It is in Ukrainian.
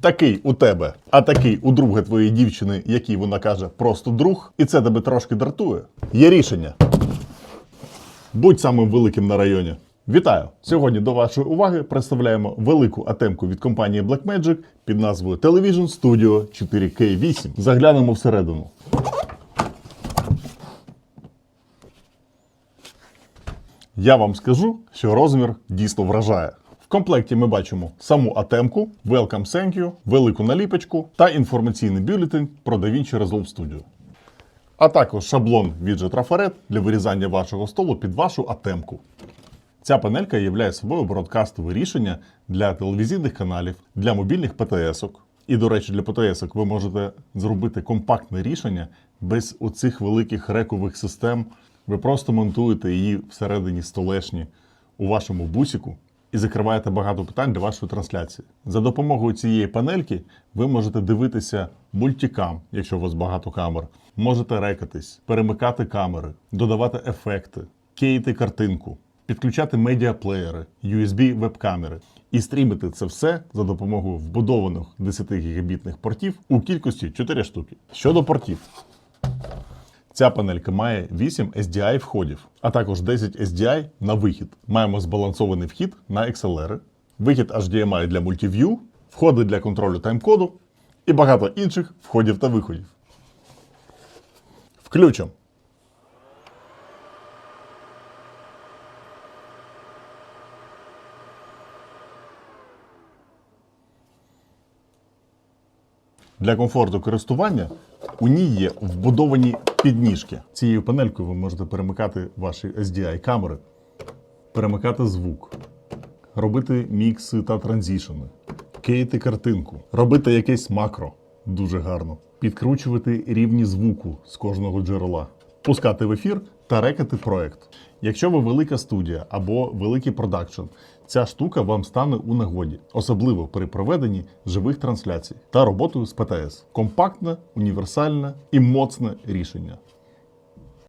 Такий у тебе, а такий у друга твоєї дівчини, який вона каже просто друг, і це тебе трошки дратує. Є рішення. Будь самим великим на районі. Вітаю! Сьогодні до вашої уваги представляємо велику атемку від компанії Blackmagic під назвою Television Studio 4K8. Заглянемо всередину. Я вам скажу, що розмір дійсно вражає. Комплекті ми бачимо саму атемку, Welcome Thank You, велику наліпочку та інформаційний бюлетень про DaVinci Resolve Studio. А також шаблон від Trafaret для вирізання вашого столу під вашу атемку. Ця панелька є собою бродкастове рішення для телевізійних каналів, для мобільних ПТС-ок. І, до речі, для ПТС-ок ви можете зробити компактне рішення без оцих великих рекових систем. Ви просто монтуєте її всередині столешні у вашому бусіку і закриваєте багато питань для вашої трансляції. За допомогою цієї панельки ви можете дивитися мультикам, якщо у вас багато камер, можете рекатись, перемикати камери, додавати ефекти, кейти картинку, підключати медіаплеєри, USB веб-камери і стрімити це все за допомогою вбудованих 10 гігабітних портів у кількості 4 штуки. Щодо портів. Ця панелька має 8 SDI входів, а також 10 SDI на вихід. Маємо збалансований вхід на XLR, вихід HDMI для Multiview, входи для контролю тайм-коду і багато інших входів та виходів. Включимо. Для комфорту користування у ній є вбудовані підніжки. Цією панелькою ви можете перемикати ваші SDI-камери, перемикати звук, робити мікси та транзішени, кейти картинку, робити якесь макро дуже гарно, підкручувати рівні звуку з кожного джерела, пускати в ефір та рекати проект. Якщо ви велика студія або великий продакшн, ця штука вам стане у нагоді, особливо при проведенні живих трансляцій та роботою з ПТС. Компактне, універсальне і моцне рішення.